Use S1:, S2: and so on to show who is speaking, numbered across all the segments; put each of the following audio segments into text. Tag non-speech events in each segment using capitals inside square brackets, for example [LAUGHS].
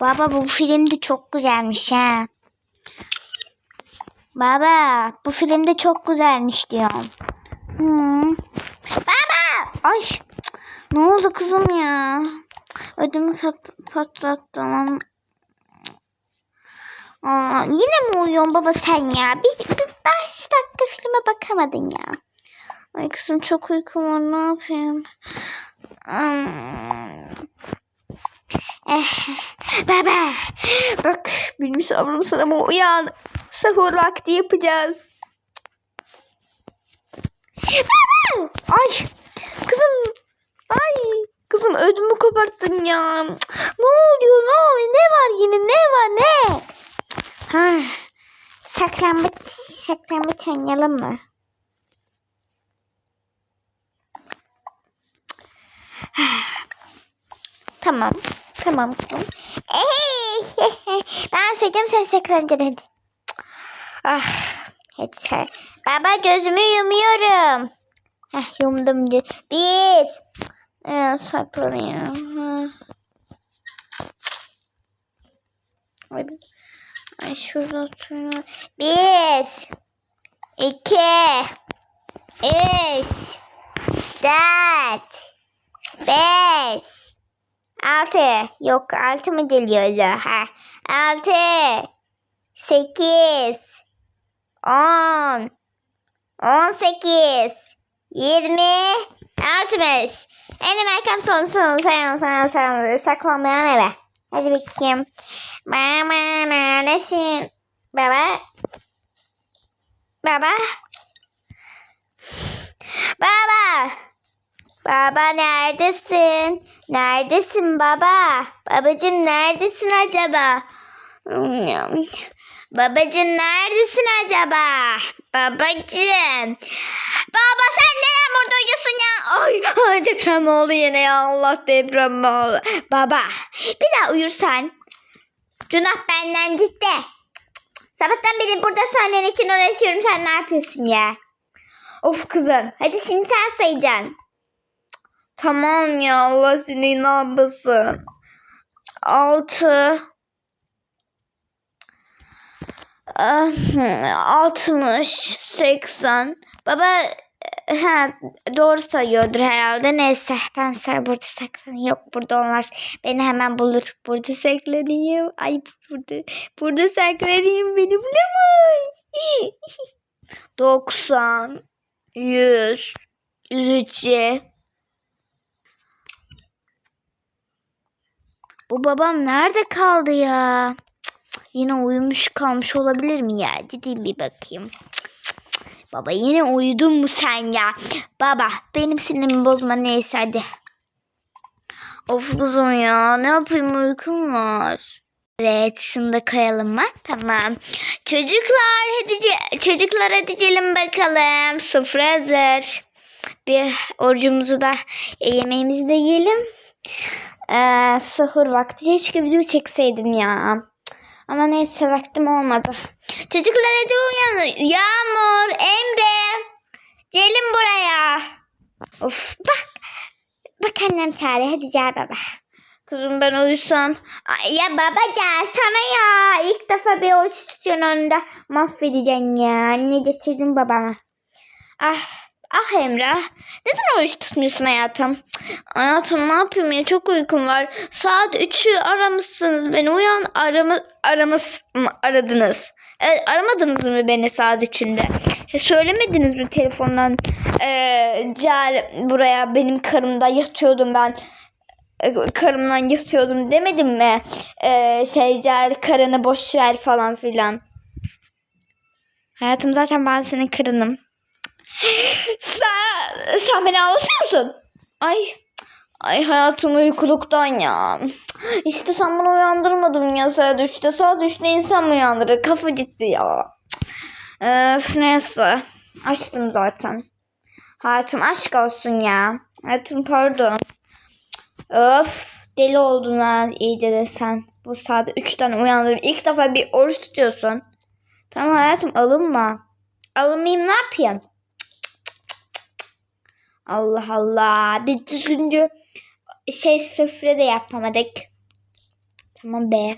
S1: Baba bu film de çok güzelmiş ha. Baba bu film de çok güzelmiş diyorum. Hmm. Baba! Ay ne oldu kızım ya? Ödümü patlattım. Aa, yine mi uyuyorsun baba sen ya? Bir, bir beş dakika filme bakamadın ya. Ay kızım çok uykum var ne yapayım? Hmm. Eh, baba bak bilmiş sabrımsın ama uyan. Sahur vakti yapacağız. Baba! Ay kızım ay kızım ödümü koparttın ya. Ne oluyor ne oluyor ne var yine ne var ne? Ha, saklambaç saklambaç oynayalım mı? [SIGHS] Tamam. Tamam [LAUGHS] ben seçeceğim sen saklanacaksın hadi. Ah, hadi. Baba gözümü yumuyorum. Heh, yumdum. Bir. Ee. Ay, ay şurada oturuyor. Bir. iki, Üç. Dört. Beş. Altı. Yok altı mı geliyor ha? Altı. Sekiz. On. On sekiz. Yirmi. Altmış. Elim arkam son son son son son saklanmayan eve. Hadi bakayım. Baba neredesin? Baba. Baba. Baba. Baba neredesin? Neredesin baba? Babacım neredesin acaba? Babacım neredesin acaba? Babacım. Baba sen neden burada uyuyorsun ya? Ay, ay deprem oldu yine ya Allah deprem oldu. Baba bir daha uyursan günah benden ciddi. Sabahtan beri burada senin için uğraşıyorum sen ne yapıyorsun ya? Of kızım hadi şimdi sen sayacaksın. Tamam ya Allah seni ne yapasın. 6 60 80 Baba he, doğru sayıyordur herhalde. Neyse ben sen burada saklanayım. Yok burada olmaz. Beni hemen bulur. Burada saklanayım. Ay burada burada saklanayım. Beni bulamaz. 90 100 102 Bu babam nerede kaldı ya? Yine uyumuş kalmış olabilir mi ya? Gideyim bir bakayım. Baba yine uyudun mu sen ya? Baba benim sinirimi bozma neyse hadi. Of kızım ya ne yapayım uykum var. Evet şunu da koyalım mı? Tamam. Çocuklar hadi çocuklar hadi gelin bakalım. Sofra hazır. Bir orucumuzu da e, yemeğimizi de yiyelim. Ee, sahur vakti. Keşke video çekseydim ya. Ama neyse vaktim olmadı. Çocuklar hadi uyanın. Yağmur, Emre. Gelin buraya. Of bak. Bak annem çağırıyor. Hadi gel baba. Kızım ben uyusam. Ay, ya baba gel sana ya. İlk defa bir oruç tutuyorsun önünde. Mahvedeceksin ya. Ne getirdin babama. Ah Ah Emrah. Neden oruç tutmuyorsun hayatım? Hayatım ne yapayım ya çok uykum var. Saat 3'ü aramışsınız beni. Uyan aramı, aramış mı aradınız? Evet, aramadınız mı beni saat 3'ünde? E, söylemediniz mi telefondan? Ee, gel buraya benim karımda yatıyordum ben. E, karımdan yatıyordum demedim mi? Ee, şey gel karını boş ver falan filan. Hayatım zaten ben senin karınım. Sen, sen beni anlatıyor musun? Ay, ay hayatım uykuluktan ya. İşte sen beni uyandırmadın ya saat 3'te. Saat 3'te insan uyandırır. Kafa gitti ya. Öf neyse. Açtım zaten. Hayatım aşk olsun ya. Hayatım pardon. Öf deli oldun ha iyice de sen. Bu saat 3'ten uyandırır. İlk defa bir oruç tutuyorsun. Tamam hayatım alınma. Alınmayayım ne yapayım? Allah Allah. Bir düzgünce şey sofra da yapamadık. Tamam be.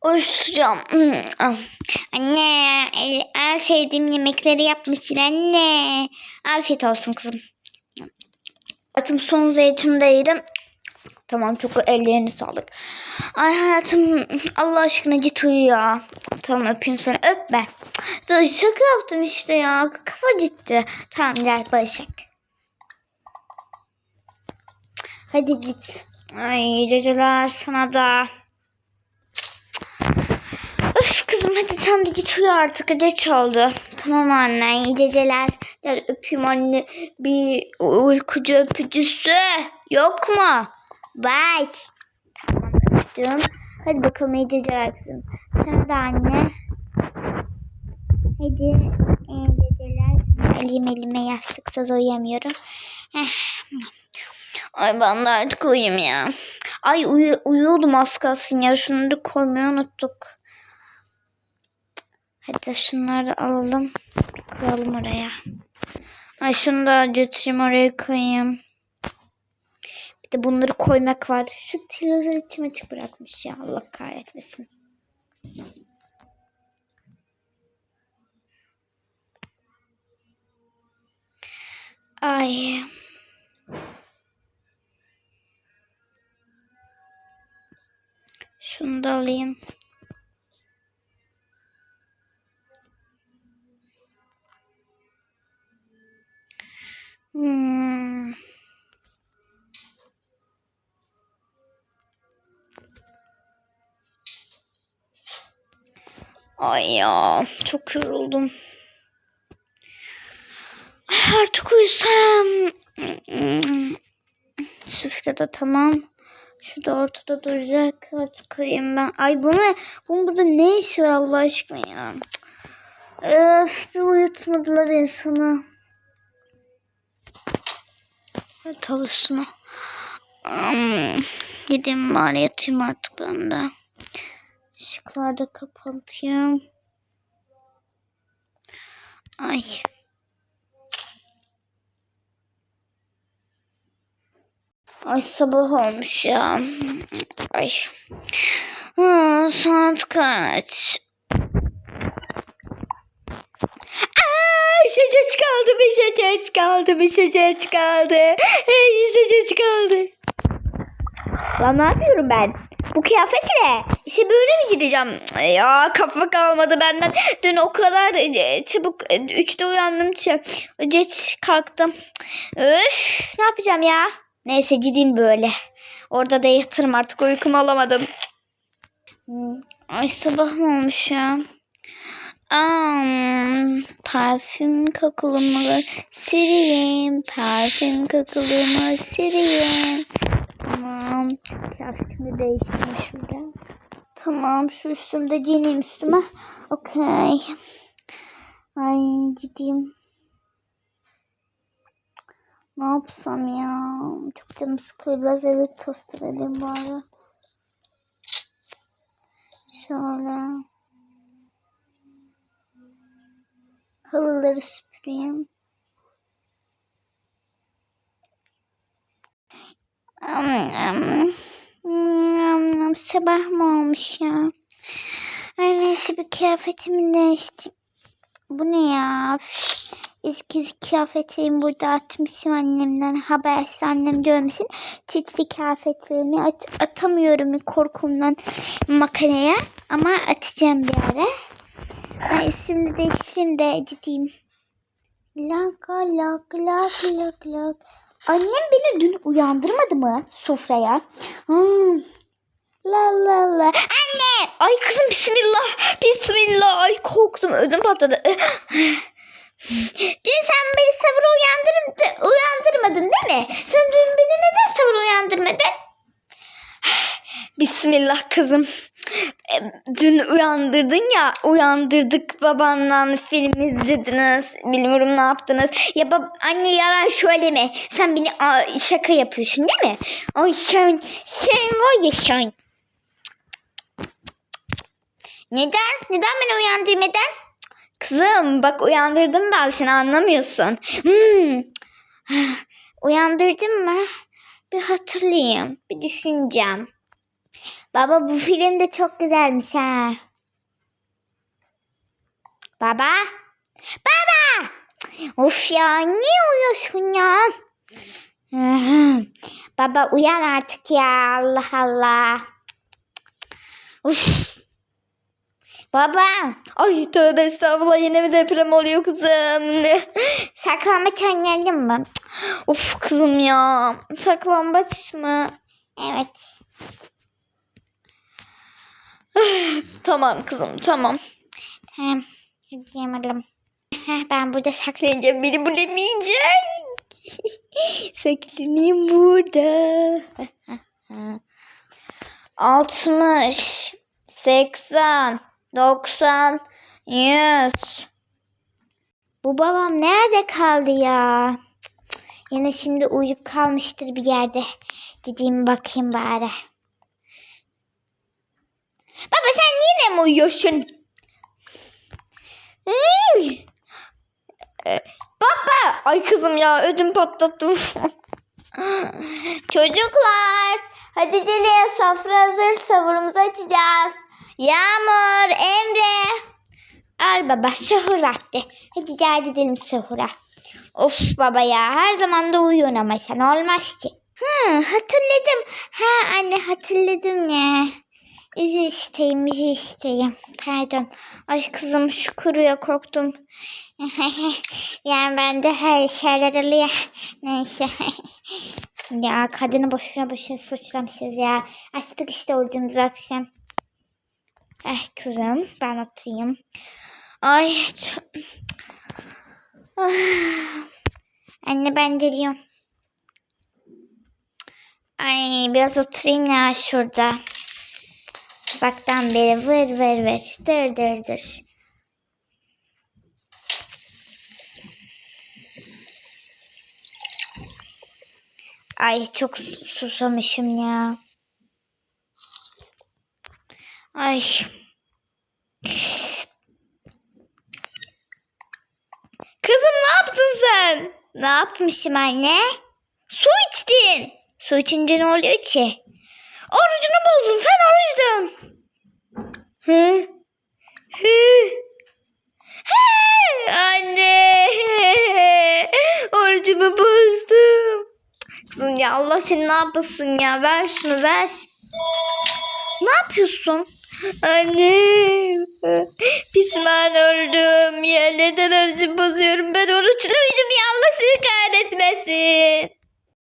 S1: Oruç tutacağım. Hmm. Anne en sevdiğim yemekleri yapmışsın anne. Afiyet olsun kızım. Hayatım son zeytin de. Tamam çok ellerine sağlık. Ay hayatım Allah aşkına git uyu ya. Tamam öpeyim seni öpme. Şaka yaptım işte ya. Kafa gitti. Tamam gel barışak. Hadi git. Ay geceler sana da. Öf kızım hadi sen de git uyu artık. Geç oldu. Tamam anne iyi geceler. Gel öpeyim anne. Bir uykucu öpücüsü. Yok mu? Bye. Tamam öptüm. Hadi bakalım iyi geceler kızım. Sana da anne. Hadi iyi geceler. Elim elime yastıksız uyuyamıyorum. Eh. Ay ben de artık uyuyayım ya. Ay uyu uyuyordum az kalsın ya. Şunları koymayı unuttuk. Hadi şunları da alalım. Koyalım oraya. Ay şunu da götüreyim oraya koyayım. Bir de bunları koymak var. Şu televizyon içime açık bırakmış ya. Allah kahretmesin. Ay. Şunu da alayım. Hmm. Ay ya çok yoruldum. Ay, Artık uyusam. Süfre de tamam. Şu da ortada duracak. Artık uyuyayım ben. Ay bu ne? Bunun burada ne işi var Allah aşkına ya? Öf bir uyutmadılar insanı. Evet alışma. Um, gideyim bari yatayım artık ben de. Işıkları da kapatayım. Ay. Ay sabah olmuş ya. Ay. Ha, saat kaç? Aa, şaşaç kaldı bir şaşaç kaldı bir şaşaç kaldı. Ay, şaşaç kaldı. Lan ne yapıyorum ben? Bu kıyafet ne? İşte böyle mi gideceğim? Ya kafa kalmadı benden. Dün o kadar e, çabuk e, üçte uyandım. Geç kalktım. Öf ne yapacağım ya? Neyse gideyim böyle. Orada da yatırım artık uykumu alamadım. Hmm, Ay sabah mı olmuş ya? Um, parfüm kokulumuzu süreyim. Parfüm kokulumu süreyim. Tamam. Kıyafetimi değiştireyim şurada. Tamam şu üstümde giyineyim üstüme. Okey. Ay gideyim. Ne yapsam ya? Çok canım sıkılıyor. Biraz evi tost edelim bari. Şöyle. Halıları süpüreyim. Sabah mı olmuş ya? Ay neyse bir kıyafetimi değiştireyim. Bu ne ya? Eski kıyafetlerimi burada atmışım annemden. Habersiz annem görmesin. Çiçli kıyafetlerimi at- atamıyorum korkumdan makineye. Ama atacağım bir ara. Ay, şimdi değiştireyim de gideyim. Lak lak lak lak lak. Annem beni dün uyandırmadı mı sofraya? Hmm. La la la. Anne! Ay kızım bismillah. Bismillah. Ay korktum. Ödüm patladı. Dün sen beni sabır uyandırım, uyandırmadın değil mi? Sen dün beni neden sabır uyandırmadın? [SIGHS] Bismillah kızım. Dün uyandırdın ya, uyandırdık babanla film izlediniz. Bilmiyorum ne yaptınız. Ya bab anne yalan söyleme. Sen beni şaka yapıyorsun değil mi? Ay sen, sen var ya sen. Neden? Neden beni uyandırmadın? Kızım bak uyandırdım ben seni anlamıyorsun. Hmm. Uyandırdın mı? Bir hatırlayayım. Bir düşüneceğim. Baba bu film de çok güzelmiş ha. Baba. Baba. Of ya niye uyuyorsun ya? Baba uyan artık ya Allah Allah. Uf. Baba. Ay tövbe estağfurullah yine mi deprem oluyor kızım? [LAUGHS] Saklambaç oynayalım mı? Of kızım ya. Saklambaç mı? Evet. [SIGHS] tamam kızım tamam. Tamam. Hadi yemelim. Ben burada saklayınca beni bulamayacak. [LAUGHS] Saklanayım burada. 60 80 90 100 Bu babam nerede kaldı ya? Yine şimdi uyuyup kalmıştır bir yerde. Gideyim bakayım bari. Baba sen yine mi uyuyorsun? Ee, Baba! Ay kızım ya ödüm patlattım. [LAUGHS] Çocuklar hadi gelin sofra hazır savurumuzu açacağız. Yağmur, Emre. Al baba sahur vakti. Hadi gel gidelim sahura. Of baba ya her zaman da uyuyorsun ama sen olmaz ki. Hı, hatırladım. Ha anne hatırladım ya. İzi isteyim, izi isteyim. Pardon. Ay kızım şu kuruya korktum. [LAUGHS] yani ben de her şeyler oluyor. Neyse. [LAUGHS] ya kadını boşuna boşuna suçlamışız ya. Açtık işte uyudunuz akşam. Eh kızım ben atayım. Ay. Ah. Anne ben geliyorum. Ay biraz oturayım ya şurada. Baktan beri vır vır vır. Dır dır dır. Ay çok sus- susamışım ya. Ay. Kızım ne yaptın sen? Ne yapmışım anne? Su içtin. Su içince ne oluyor ki? Orucunu bozdun sen oruçtun. Hı? Hı? Anne. [LAUGHS] Orucumu bozdum. Ya Allah seni ne yapasın ya. Ver şunu ver. Ne yapıyorsun? Anne. Pişman oldum ya. Neden orucumu bozuyorum? Ben oruçluydum ya. Allah seni kahretmesin.